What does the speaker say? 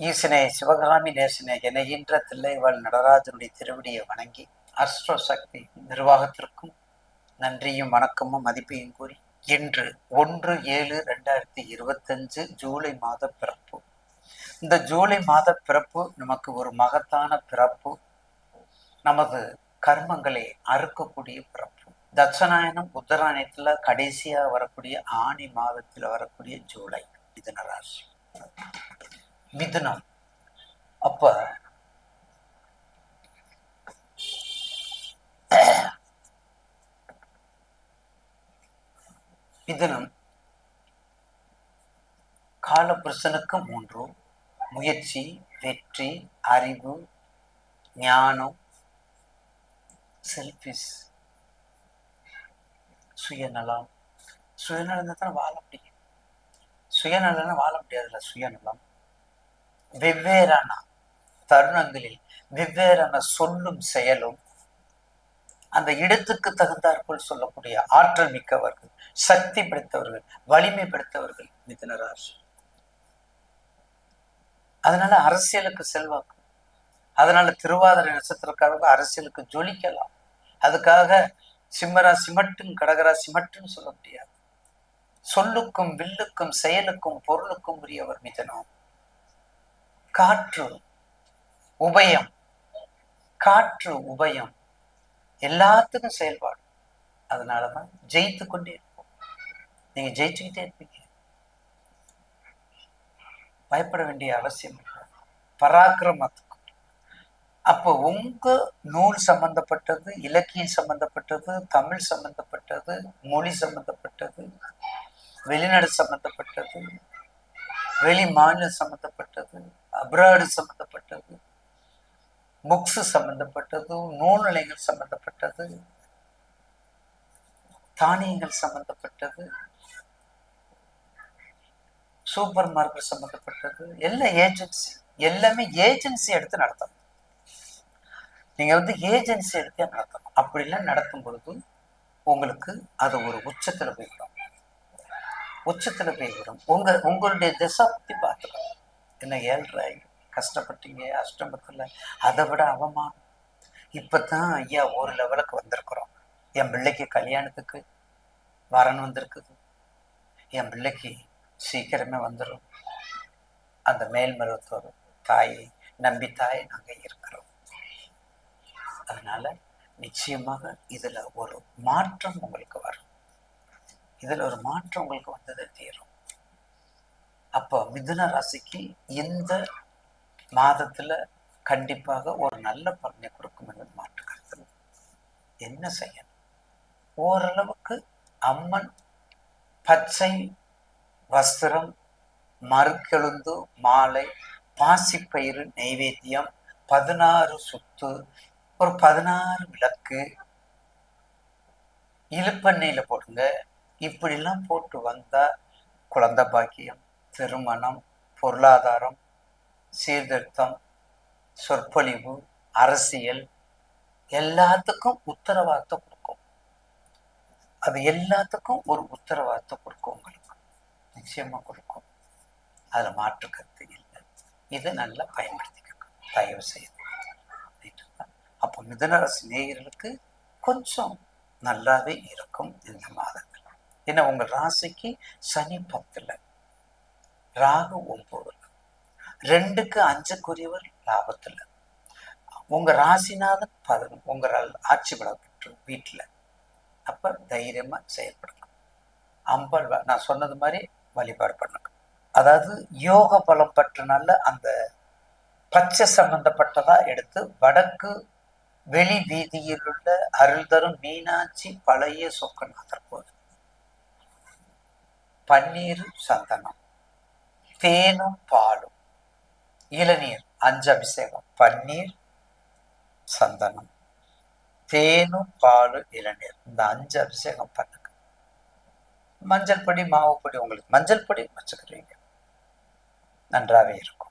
ஈசனே சிவகாமி நேசனே என ஈன்ற தில்லைவாழ் நடராஜனுடைய திருவடியை வணங்கி அஸ்ட்ரோ சக்தி நிர்வாகத்திற்கும் நன்றியும் வணக்கமும் மதிப்பையும் கூறி இன்று ஒன்று ஏழு ரெண்டாயிரத்தி இருபத்தஞ்சு ஜூலை மாத பிறப்பு. இந்த ஜூலை மாத பிறப்பு நமக்கு ஒரு மகத்தான பிறப்பு. நமது கர்மங்களை அறுக்கக்கூடிய பிறப்பு. தட்சநாயனம் உத்தராயணத்துல கடைசியா வரக்கூடிய ஆணி மாதத்தில் வரக்கூடிய ஜூலை மிதனராசி மிதுனம். அப்ப மிதுனம் காலபுருஷனுக்கு மூன்று. முயற்சி வெற்றி அறிவு ஞானம் செல்ஃபிஷ் சுயநலம். சுயநலம் தான் வாழ முடியும். சுயநலம்னா வாழ முடியாதுல்ல சுயநலம். வெவ்வேறான தருணங்களில் வெவ்வேறான சொல்லும் செயலும் அந்த இடத்துக்கு தகுந்தாற்போல் சொல்லக்கூடிய ஆற்றல் மிக்கவர்கள் சக்தி படைத்தவர்கள் வலிமை படைத்தவர்கள் மிதுன ராசி அதனால அரசியலுக்கு செல்வாக்கு. அதனால திருவாதிரை நட்சத்திரக்காரர்கள் அரசியலுக்கு ஜொலிக்கலாம். அதுக்காக சிம்மராசி மட்டும் கடகராசி மட்டும் சொல்ல முடியாது. சொல்லுக்கும் வில்லுக்கும் செயலுக்கும் பொருளுக்கும் உரியவர் மிதனம். காற்று உபயம். காற்று உபயம். எல்லாத்துக்கும் செயல்பாடு. அதனால தான் ஜெயித்து கொண்டே இருப்போம். நீங்க ஜெயிச்சுக்கிட்டே இருப்பீங்க. பயப்பட வேண்டிய அவசியம் இல்லை. பராக்கிரமத்துக்கு. அப்போ உங்க நூல் சம்பந்தப்பட்டது இலக்கியம் சம்பந்தப்பட்டது தமிழ் சம்பந்தப்பட்டது மொழி சம்பந்தப்பட்டது வெளிநாடு சம்பந்தப்பட்டது வெளி மாநிலம் சம்பந்தப்பட்டது அப்ராடு சம்பந்தப்பட்டது புக்ஸ் சம்பந்தப்பட்டது நூல்நிலைகள் சம்பந்தப்பட்டது தானியங்கள் சம்பந்தப்பட்டது சூப்பர் மார்க்கெட் சம்பந்தப்பட்டது எல்லாம் ஏஜென்சி எல்லாமே ஏஜென்சி எடுத்து நடத்தணும். நீங்க வந்து ஏஜென்சி எடுத்து நடத்தணும். அப்படிலாம் நடத்தும் பொழுது உங்களுக்கு அது ஒரு உச்சத்துல போய்விடும். உச்சத்துல போய்விடும். உங்க உங்களுடைய திசை பத்தி பார்த்துக்கணும். என்ன ஏழ்றாய் கஷ்டப்பட்டீங்க அஷ்டமத்தில். அதை விட அவமானம். இப்பதான் ஐயா ஒரு லெவலுக்கு வந்திருக்கிறோம். என் பிள்ளைக்கு கல்யாணத்துக்கு வரன் வந்திருக்குது. என் பிள்ளைக்கு சீக்கிரமே வந்துடும் அந்த மேல்மருவத்தோர் தாயை நம்பி தாயை நாங்கள் இருக்கிறோம். அதனால நிச்சயமாக இதில் ஒரு மாற்றம் உங்களுக்கு வரும். இதில் ஒரு மாற்றம் உங்களுக்கு வந்தது தீரும். அப்போ மிதுன ராசிக்கு இந்த மாதத்துல கண்டிப்பாக ஒரு நல்ல பலனை கொடுக்கும் என்பது மாற்று கருத்து. என்ன செய்யணும்? ஓரளவுக்கு அம்மன் பச்சை வஸ்திரம் மறுக்கெழுந்து மாலை பாசிப்பயிறு நெய்வேத்தியம் பதினாறு சுத்து ஒரு பதினாறு விளக்கு இழுப்பெண்ணெயில போடுங்க. இப்படிலாம் போட்டு வந்தா குழந்தை பாக்கியம். திருமணம் பொருளாதாரம் சீர்திருத்தம் சொற்பொழிவு அரசியல் எல்லாத்துக்கும் உத்தரவாதத்தை கொடுக்கும். அது எல்லாத்துக்கும் ஒரு உத்தரவாதத்தை கொடுக்கும் உங்களுக்கு. நிச்சயமா கொடுக்கும். அதுல மாற்று கருத்து இல்லை. இதை நல்லா பயன்படுத்திக்கணும் தயவு செய்து. அப்போ மிதனராசி நேயர்களுக்கு கொஞ்சம் நல்லாவே இருக்கும் இந்த மாதங்கள். ஏன்னா உங்க ராசிக்கு சனி பத்தில். ராகு ஒன்பது. ரெண்டுக்கு அஞ்சுக்குரியவர் லாபத்தில். உங்க ராசிநாதன் பதன் உங்களால் ஆட்சி பலப்பட்டு வீட்டில். அப்ப தைரியமா செயல்படுங்க அம்பல் நான் சொன்னது மாதிரி வழிபாடு பண்ணுங்க அதாவது யோக பலம் பற்றினால அந்த பச்சை சம்பந்தப்பட்டதா எடுத்து வடக்கு வெளி வீதியில் உள்ள அருள் தரும் மீனாட்சி பழைய சொக்கநாதர் கோவில் பன்னீர் சந்தனம். தேனும் பாலும். இளநீர் அஞ்சு அபிஷேகம் பன்னீர் சந்தனம். தேனும் பாலும் இளநீர். இந்த அஞ்சு அபிஷேகம் பண்ணுங்க. மஞ்சள் பொடி மாவு பொடி உங்களுக்கு மஞ்சள் பொடி வச்சுக்கிறீங்க. நன்றாவே இருக்கும்.